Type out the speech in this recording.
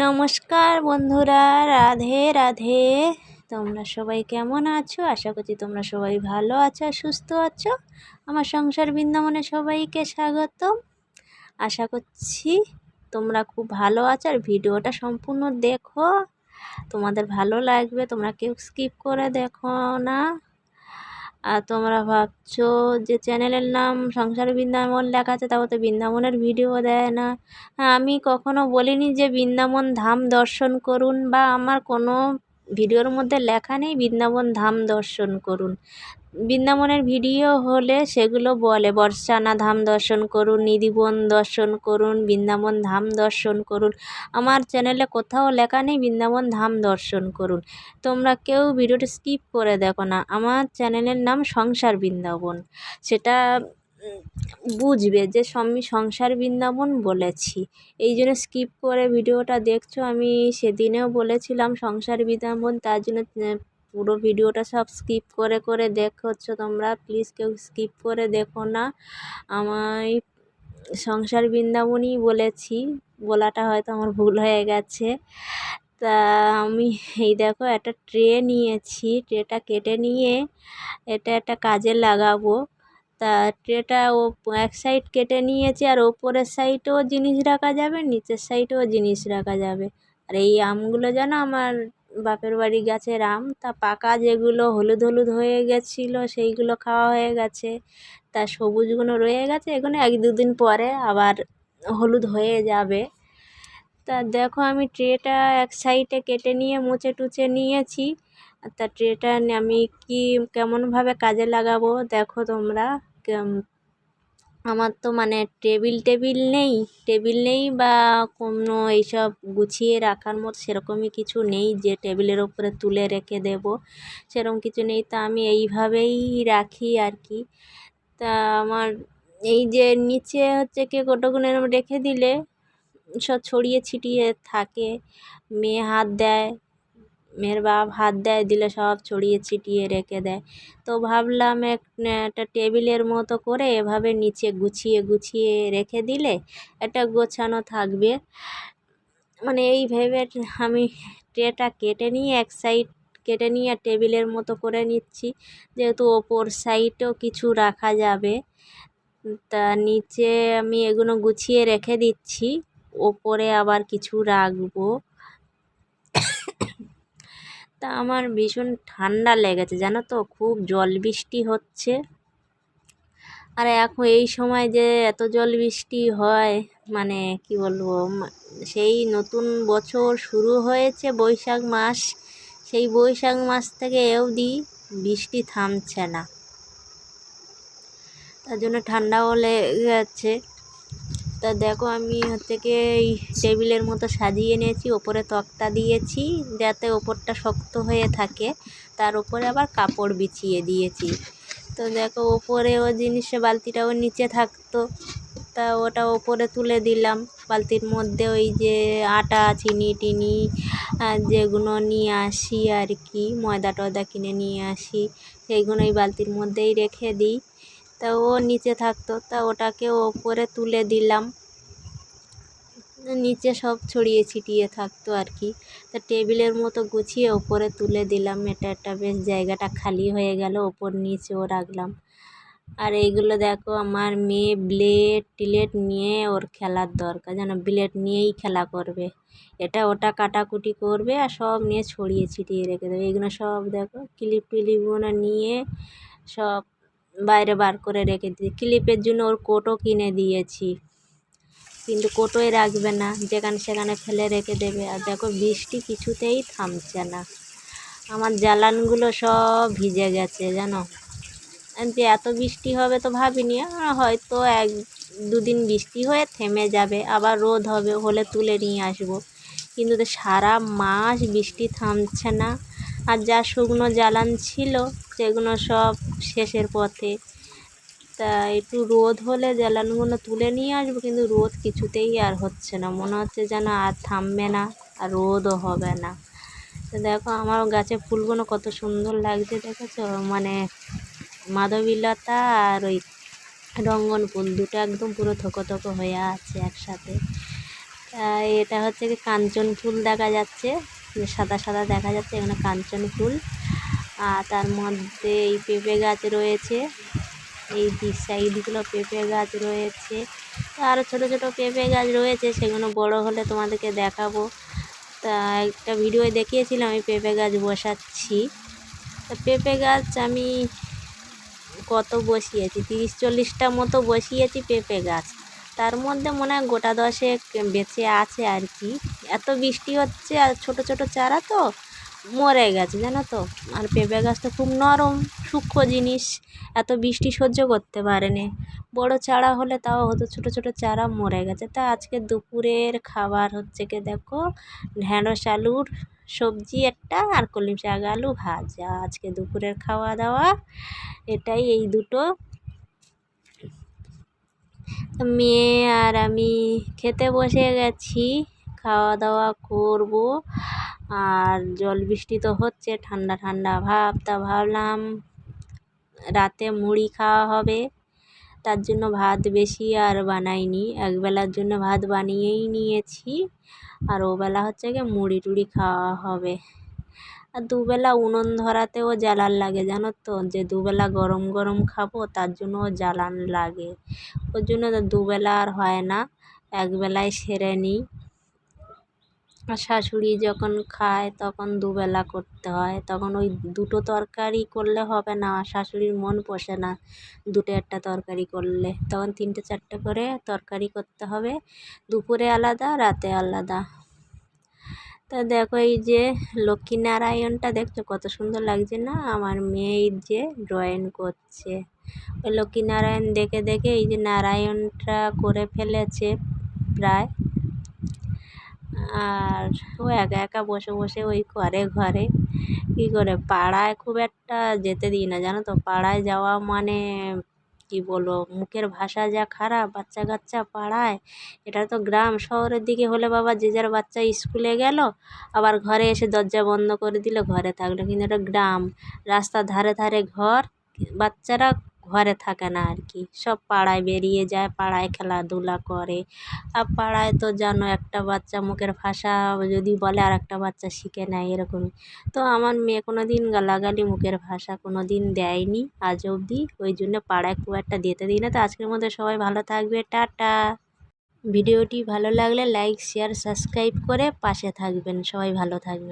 নমস্কার বন্ধুরা, রাধে রাধে। তোমরা সবাই কেমন আছো? আশা করছি তোমরা সবাই ভালো আছো, সুস্থ আছো। আমার সংসার বৃন্দাবনে সবাইকে স্বাগত আশা করছি তোমরা খুব ভালো আছো আর ভিডিওটা সম্পূর্ণ দেখো। তোমাদের ভালো লাগবে, তোমরা কেউ স্কিপ করে দেখো না। আর তোমরা ভাবছ যে চ্যানেলের নাম সংসার বৃন্দাবন লেখা আছে তাও তো বৃন্দাবনের ভিডিও দেয় না। হ্যাঁ আমি কখনো বলিনি যে বৃন্দাবন ধাম দর্শন করুন, বা আমার কোনো ভিডিওর মধ্যে লেখা নেই বৃন্দাবন ধাম দর্শন করুন। বৃন্দাবনের ভিডিও হলে সেগুলো বলে, বর্ষানা ধাম দর্শন করুন, নিধিবন দর্শন করুন, বৃন্দাবন ধাম দর্শন করুন। আমার চ্যানেলে কোথাও লেখা নেই, বৃন্দাবন ধাম দর্শন করুন। তোমরা কেউ ভিডিওটা স্কিপ করে দেখো না। আমার চ্যানেলের নাম সংসার বৃন্দাবন। সেটা বুঝবে যে আমি সংসার বৃন্দাবন বলেছি। এই জন্য স্কিপ করে ভিডিওটা দেখছ। আমি সেদিনেও বলেছিলাম সংসার বৃন্দাবন, তার জন্য পুরো ভিডিওটা সব স্কিপ করে করে দেখছ তোমরা। প্লিজ কেউ স্কিপ করে দেখো না। আমায় সংসার বৃন্দাবনই বলেছি, বলাটা হয়তো আমার ভুল হয়ে গেছে। তা আমি এই দেখো একটা ট্রে নিয়েছি, ট্রেটা কেটে নিয়ে এটা একটা কাজে লাগাবো। তা ট্রেটা ও এক সাইড কেটে নিয়েছি আর ওপরের সাইডেও জিনিস রাখা যাবে, নিচের সাইডেও জিনিস রাখা যাবে। আর এই আমগুলো যেন আমার বাপের বাড়ি গাছের আম তা পাকা যেগুলো হলুদ হলুদ হয়ে গেছিল, সেইগুলো খাওয়া হয়ে গেছে। তা সবুজগুলো রয়ে গেছে, এগুলো এক দুদিন পরে আবার হলুদ হয়ে যাবে। তা দেখো আমি ট্রেটা এক সাইডে কেটে নিয়ে মুছে টুচে নিয়েছি। তা ট্রেটা আমি কি কেমনভাবে কাজে লাগাবো, দেখো তোমরা। আমার তো মানে টেবিল টেবিল নেই টেবিল নেই বা কোনো এইসব গুছিয়ে রাখার মতো সেরকমই কিছু নেই যে টেবিলের ওপরে তুলে রেখে দেব, সেরকম কিছু নেই। তা আমি এইভাবেই রাখি আর কি। তা আমার এই যে নিচে হচ্ছে কি এরম রেখে দিলে, সব ছড়িয়ে ছিটিয়ে থাকে, মেয়ে হাত দেয় মেয়ের বাপ হাত দেয়, দিলে সব ছড়িয়ে ছিটিয়ে রেখে দেয়। তো ভাবলাম এক, একটা টেবিলের মতো করে এভাবে নিচে গুছিয়ে গুছিয়ে রেখে দিলে একটা গোছানো থাকবে। মানে এই ভেবে আমি ট্রেটা কেটে নিয়ে এক সাইড কেটে নিয়ে টেবিলের মতো করে নিচ্ছি। যেহেতু ওপর সাইডেও কিছু রাখা যাবে, তা নিচে আমি এগুলো গুছিয়ে রেখে দিচ্ছি। ওপরে আবার কিছু রাখব। তা আমার ভীষণ ঠান্ডা লেগেছে, জানো তো? খুব জল বৃষ্টি হচ্ছে। আর এখন এই সময় যে এত জল বৃষ্টি হয় মানে কি বলব সেই নতুন বছর শুরু হয়েছে বৈশাখ মাস। সেই বৈশাখ মাস থেকে অবধি বৃষ্টি থামছে না। তার জন্য ঠান্ডাও লেগে যাচ্ছে তা দেখো আমি হচ্ছে কি এই টেবিলের মতো সাজিয়ে নিয়েছি, ওপরে তক্তা দিয়েছি যাতে ওপরটা শক্ত হয়ে থাকে। তার উপরে আবার কাপড় বিছিয়ে দিয়েছি। তো দেখো ওপরে ও জিনিসে বালতিটাও নিচে থাকতো। তা ওটা ওপরে তুলে দিলাম। বালতির মধ্যে ওই যে আটা, চিনি টিনি যেগুলো নিয়ে আসি আর কি ময়দা টয়দা কিনে নিয়ে আসি সেইগুলো এই বালতির মধ্যেই রেখে দিই। তা ও নিচে থাকতো, তা ওটাকে ওপরে তুলে দিলাম। নিচে সব ছড়িয়ে ছিটিয়ে থাকতো আর কি। তা টেবিলের মতো গুছিয়ে ওপরে তুলে দিলাম। এটা একটা বেশ জায়গাটা খালি হয়ে গেল, ওপর নিচেও রাখলাম। আর এইগুলো দেখো, আমার মেয়ে ব্লেড টিলেট নিয়ে ওর খেলার দরকার, যেন ব্লেড নিয়েই খেলা করবে। এটা ওটা কাটাকুটি করবে আর সব নিয়ে ছড়িয়ে ছিটিয়ে রেখে দেবে। এইগুলো সব দেখো, ক্লিপ টিলিপগুলো নিয়ে সব বাইরে বার করে রেখে দিই ক্লিপের জন্য ওর কোটও কিনে দিয়েছি। কিন্তু কোটোয় রাখবে না। যেখানে সেখানে ফেলে রেখে দেবে। আর দেখো, বৃষ্টি কিছুতেই থামছে না। আমার জ্বালানগুলো সব ভিজে গেছে, জানো? যে এত বৃষ্টি হবে তো ভাবিনি। হয়তো এক দুদিন বৃষ্টি হয়ে থেমে যাবে। আবার রোদ হবে, হলে তুলে নিয়ে আসব। কিন্তু সারা মাস বৃষ্টি থামছে না। আর যা শুকনো জ্বালান ছিল, সেগুলো সব শেষের পথে। তা একটু রোদ হলে জ্বালানগুলো তুলে নিয়ে আসব, কিন্তু রোদ কিছুতেই আর হচ্ছে না। মনে হচ্ছে যেন আর থামবে না, আর রোদও হবে না। তো দেখো, আমার গাছে ফুলগুলো কত সুন্দর লাগছে, দেখেছ? মানে মাধবীলতা আর ওই রঙ্গন ফুল, দুটো একদম পুরো থোকো থোকো হয়ে আছে একসাথে। এটা হচ্ছে কি কাঞ্চন ফুল দেখা যাচ্ছে। সাদা সাদা দেখা যাচ্ছে, এখানে কাঞ্চন ফুল। আর তার মধ্যে এই পেঁপে গাছ রয়েছে। এই সাইডগুলো পেঁপে গাছ রয়েছে। আরও ছোটো ছোটো পেঁপে গাছ রয়েছে, সেগুলো বড় হলে তোমাদেরকে দেখাবো। তা একটা ভিডিও দেখিয়েছিলাম, আমি পেঁপে গাছ বসাচ্ছি। তা পেঁপে গাছ আমি কত বসিয়েছি? তিরিশ চল্লিশটা মতো বসিয়েছি পেঁপে গাছ। তার মধ্যে মনে হয় গোটা দশেক বেঁচে আছে আর কি। এত বৃষ্টি হচ্ছে আর ছোট ছোট চারা তো মরে গেছে, জানো তো? আর পেঁপে গাছ তো খুব নরম, সূক্ষ্ম জিনিস, এত বৃষ্টি সহ্য করতে পারেনি। বড় চারা হলে তাও হতো ছোট ছোট চারা মরে গেছে। তা আজকে দুপুরের খাবার হচ্ছে কি দেখো? ঢ্যাঁড়স, আলুর সবজি একটা আর কলিম শাক, আলু ভাজা। আজকে দুপুরের খাওয়া দাওয়া, এটাই এই দুটো। মেয়ে আর আমি খেতে বসে গেছি খাওয়া দাওয়া করব। আর জল বৃষ্টি তো হচ্ছে, ঠান্ডা ঠান্ডা ভাব তা ভাবলাম রাতে মুড়ি খাওয়া হবে। তার জন্য ভাত বেশি আর বানাইনি। একবেলার জন্য ভাত বানিয়েই নিয়েছি। আর ওবেলা হচ্ছে গিয়ে মুড়ি টুড়ি খাওয়া হবে। আর দুবেলা উনুন ধরাতেও জ্বালান লাগে, জানো তো? যে দুবেলা গরম গরম খাব, তার জন্য জ্বালান লাগে। ওর জন্য দুবেলা আর হয় না একবেলায় সেরে নিই। আর শাশুড়ি যখন খায়, তখন দুবেলা করতে হয়। তখন ওই দুটো তরকারি করলে হবে না শাশুড়ির মন পোষে না দুটো একটা তরকারি করলে। তখন তিনটে চারটে করে তরকারি করতে হবে। দুপুরে আলাদা, রাতে আলাদা। তা দেখো এই যে লক্ষ্মীনারায়ণটা দেখছ? কত সুন্দর লাগছে না? আমার মেয়ে যে ড্রয়িং করছে। ওই লক্ষ্মীনারায়ণ দেখে দেখে এই যে নারায়ণটা করে ফেলেছে প্রায়। আর ও একা একা বসে বসে ওই ঘরে ঘরে কী করে? পাড়ায় খুব একটা যেতে দিই না, জানো তো? পাড়ায় যাওয়া মানে কি বলো মুখের ভাষা যা খারাপ বাচ্চা কাচ্চা পাড়ায়, এটা তো গ্রাম শহরের দিকে হলে বাবা যে যার বাচ্চা স্কুলে গেল, আবার ঘরে এসে দরজা বন্ধ করে দিল, ঘরে থাকল। কিন্তু এটা গ্রাম রাস্তার ধারে ধারে ঘর, বাচ্চারা ঘরে থাকে না আর কি। সব পাড়ায় বেরিয়ে যায়, পাড়ায় খেলাধুলা করে। আর পাড়ায় তো জানো একটা বাচ্চা মুখের ভাষা যদি বলে আর একটা বাচ্চা শিখে নেয় এরকমই। তো আমার মেয়ে কোনো দিন গালাগালি মুখের ভাষা কোনো দিন দেয়নি আজ অবধি। ওই জন্য পাড়ায় খুব একটা দিতে দিই না। তো আজকের মধ্যে সবাই ভালো থাকবে। টাটা। ভিডিওটি ভালো লাগলে লাইক, শেয়ার, সাবস্ক্রাইব করে পাশে থাকবেন। সবাই ভালো থাকবেন।